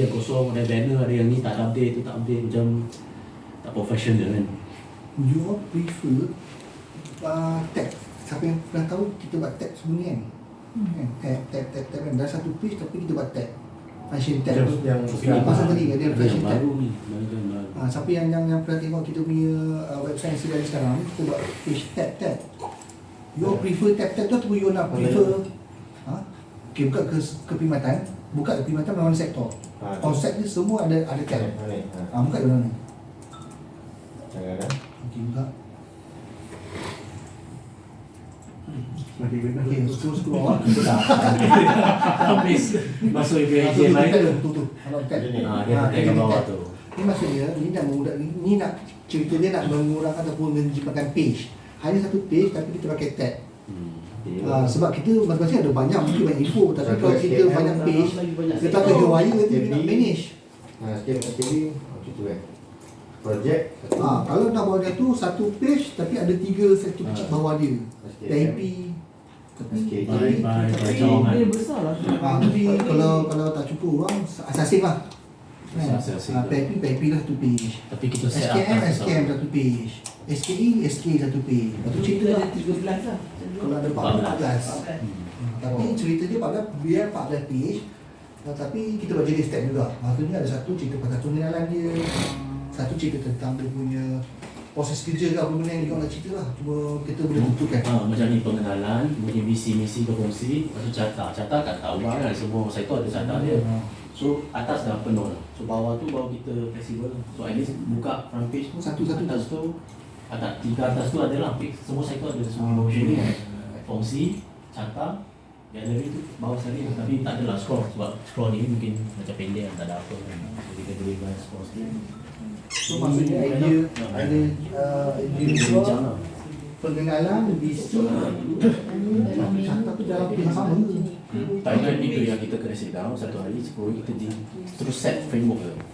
yang kosong ada banner ada yang ni tak ada update tu tak update macam tak professional kan. You all prefer uh, tag. Siapa yang pernah tahu kita buat tag sebelum ni kan? Kan? Tag tag tag tag kan? Dah satu page tapi kita buat tag. Function tag tu. yang sekarang- Pasal tadi ada ada yang function tag. baru ni baru kan baru. Ah, siapa yang yang yang pernah tengok kita punya uh, website yang sedia sekarang kita buat page tag tag. You all prefer tag tag tu atau you nak prefer ha? Okay, buka ke keperkhidmatan, buka keperkhidmatan mana sektor. Ha, Konsep ni semua ada ada tag. Ha. Ha. Ah, buka mana ni? Jangan kan? Okey, buka. Okey, scroll scroll bawah. Buka. habis masuk Ah, API tu, tu, lain tu. Kalau dia kat dia bawah tag. tu Ni maksudnya ni nak mengudak ni nak cerita dia nak mengurangkan ataupun menjimatkan page. Hanya satu page tapi kita pakai tag. Hmm. Ah, sebab kita masing-masing ada banyak mungkin banyak info tapi kalau kita banyak page kita tak kerja wire nanti dia nak manage. Ha, sikit SKB, macam tu kan. Projek, satu. Ah, kalau nak buat dia tu satu page tapi ada tiga satu kecil Ah. bawah dia. Tapi tapi, Jangan. Dia besar lah. ah, tapi kalau kalau tak cukup orang asasif lah. Asasif tu. PIP PIP lah satu page. tapi kita SKM SKM satu page. SKE SK satu page. Lepas tu cerita lah. Tiga belas lah. Kalau ada 14 Hmm. Tapi cerita dia pada biar 14 page uh, Tapi kita baca dia step juga Maksudnya ada satu cerita pasal pengenalan dia Satu cerita tentang dia punya Proses kerja ke apa benda yang dia nak cerita lah Cuma kita boleh tentukan Ah, macam ni pengenalan, punya visi, misi, kongsi, lepas tu carta. Carta kat ubah kan, semua site tu ada carta dia. So atas dah penuh lah. So bawah tu baru kita flexible. So at least buka front page tu Satu-satu. atas tu atas tiga atas tu adalah fix. Semua tu ada semua Ah, option ni. okay. Fungsi, carta, gallery tu bawah sekali tapi tak adalah scroll sebab scroll ni mungkin macam pendek tak ada apa kan. Jadi kita boleh buat scroll sikit. So maksudnya idea Ada uh, idea. Pengenalan, visi Cakap tu dalam pihak sama Tak itu itu yang kita kena sit down satu hari sepuluh kita di, terus set framework tu.